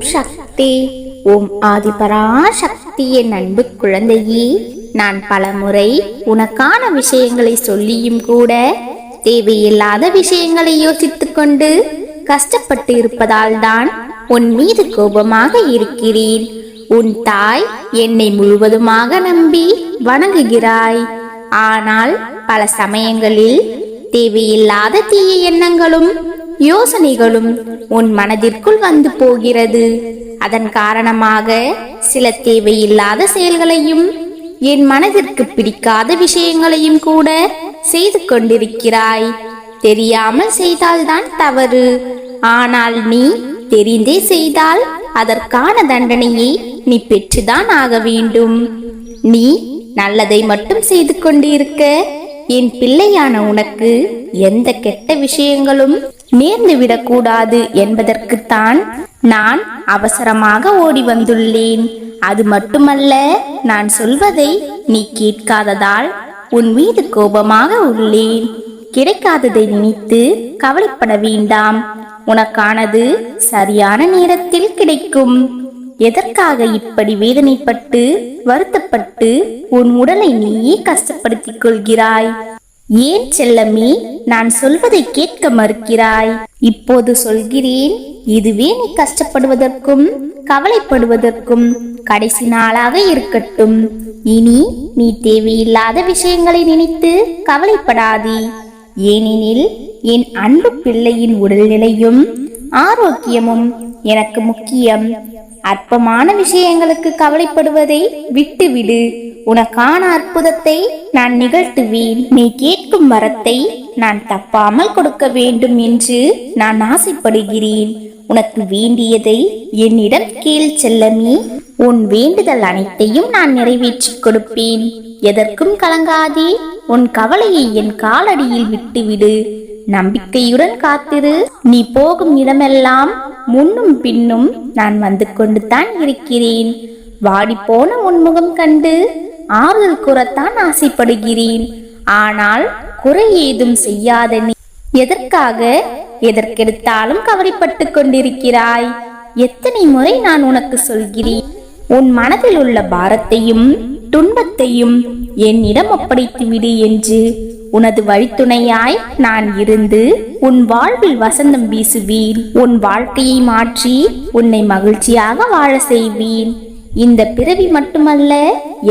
சக்தி. ஓம் ஆதிபரா சக்தி என் அன்பு குழந்தையே நான் பலமுறை உனக்கான விஷயங்களை சொல்லியும் கூட தேவையில்லாத விஷயங்களை யோசித்துக் கொண்டு கஷ்டப்பட்டு இருப்பதால் தான் உன் மீது கோபமாக இருக்கிறேன். உன் தாய் என்னை முழுவதுமாக நம்பி வணங்குகிறாய். ஆனால் பல சமயங்களில் தேவையில்லாத தீய எண்ணங்களும் யோசனைகளும் உன் மனதிற்குள் வந்து போகிறது. அதன் காரணமாக சில தேவையில்லாத செயல்களையும் என் மனதிற்கு பிடிக்காத விஷயங்களையும் கூட செய்து கொண்டிருக்கிறாய். தெரியாமல் செய்தால்தான் தவறு. ஆனால் நீ தெரிந்தே செய்தால் அதற்கான தண்டனையை நீ பெற்றுதான் ஆக வேண்டும். நீ நல்லதை மட்டும் செய்து கொண்டிருக்க என் பிள்ளையான உனக்கு எந்த கெட்ட விஷயங்களும் நேர்ந்து விடக்கூடாது என்பதற்குத்தான் நான் அவசரமாக ஓடி வந்துள்ளேன். அது மட்டுமல்ல நான் சொல்வதை நீ கேட்காததால் உன் மீது கோபமாக உள்ளேன். கிடைக்காததை நினைத்து கவலைப்பட வேண்டாம். உனக்கானது சரியான நேரத்தில் கிடைக்கும். எதற்காக இப்படி வேதனைப்பட்டு வருத்தப்பட்டு உன் உடலை நீயே கஷ்டப்படுத்திக் கொள்கிறாய்? ஏன் செல்லமே நான் சொல்வதை கேட்க மறுக்கிறாய். இப்போது சொல்கிறேன் இதுவே நீ கஷ்டப்படுவதற்கும் கவலைப்படுவதற்கும் கடைசி நாளாக இருக்கட்டும். இனி நீ தேவையில்லாத விஷயங்களை நினைத்து கவலைப்படாதே. ஏனெனில் என் அன்பு பிள்ளையின் உடல்நிலையும் ஆரோக்கியமும் எனக்கு முக்கியம். அற்பமான விஷயங்களுக்கு கவலைப்படுவதை விட்டுவிடு. உனக்கான அற்புதத்தை நான் நிகழ்த்துவேன். நீ கேட்கும் வரத்தை நான் தப்பாமல் கொடுக்க வேண்டும் என்று நான் ஆசைப்படுகிறேன். உனக்கு வேண்டியதை என்னிடம் கீழ் செல்லமே. உன் வேண்டுதல் அனைத்தையும் நான் நிறைவேற்றிக் கொடுப்பேன். எதற்கும் கலங்காதே. உன் கவலையை என் காலடியில் விட்டுவிடு. நம்பிக்கையுடன் காத்திரு. நீ போகும் இடமெல்லாம் முன்னும் பின்னும் நான் வந்து கொண்டு தான் இருக்கிறேன். வாடிப்போன உன்முகம் கண்டு ஆறுதல் கூறத்தான் ஆசைப்படுகிறேன். ஆனால் குறை ஏதும் செய்யாத நீ எதற்காக எதற்கெடுத்தாலும் கவலைப்பட்டு கொண்டிருக்கிறாய்? எத்தனை முறை நான் உனக்கு சொல்கிறேன்? உன் மனதில் உள்ள பாரத்தையும் துன்பத்தையும் என்னிடம் ஒப்படைத்து விடு என்று உனது வழித்துணையாய் நான் இருந்து உன் வாழ்வில் வசந்தம் வீசுவேன் உன் வாழ்க்கையை மாற்றி உன்னை மகிழ்ச்சியாக வாழ செய்வேன் இந்த பிறவி மட்டுமல்ல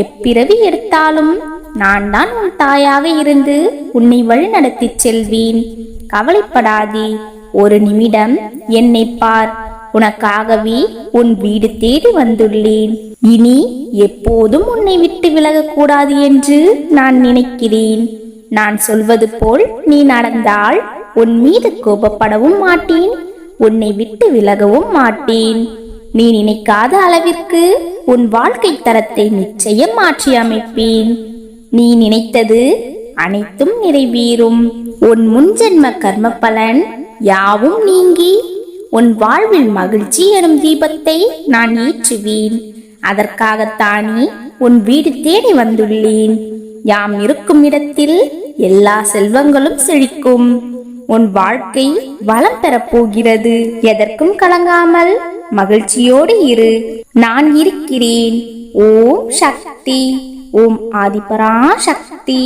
எப்பிறவி எடுத்தாலும் நான் தான் உன் தாயாக இருந்து உன்னை வழிநடத்திச் செல்வேன் கவலைப்படாதே ஒரு நிமிடம் என்னை பார். உனக்காகவே உன் வீடு தேடி வந்துள்ளேன். இனி எப்போதும் உன்னை விட்டு விலகக்கூடாது என்று நான் நினைக்கிறேன். நான் சொல்வது போல் நீ நடந்தால் உன் மீது கோபப்படவும் மாட்டேன் உன்னை விட்டு விலகவும் மாட்டேன். நீ நினைக்காத அளவிற்கு உன் வாழ்க்கை தரத்தை நிச்சயம் மாற்றி அமைப்பேன். நீ நினைத்தது அனைத்தும் நிறைவேறும். உன் முன்ஜென்ம கர்ம பலன் யாவும் நீங்கி உன் வாழ்வில் மகிழ்ச்சி எனும் தீபத்தை நான் ஏற்றுவேன். அதற்காகத்தானே உன் வீடு தேடி வந்துள்ளேன். யாம் இருக்கும் இடத்தில் எல்லா செல்வங்களும் செழிக்கும். உன் வாழ்க்கை வளம் பெறப்போகிறது எதற்கும் கலங்காமல் மகிழ்ச்சியோடு இரு. நான் இருக்கிறேன். ஓம் சக்தி. ஓம் ஆதிபரா சக்தி.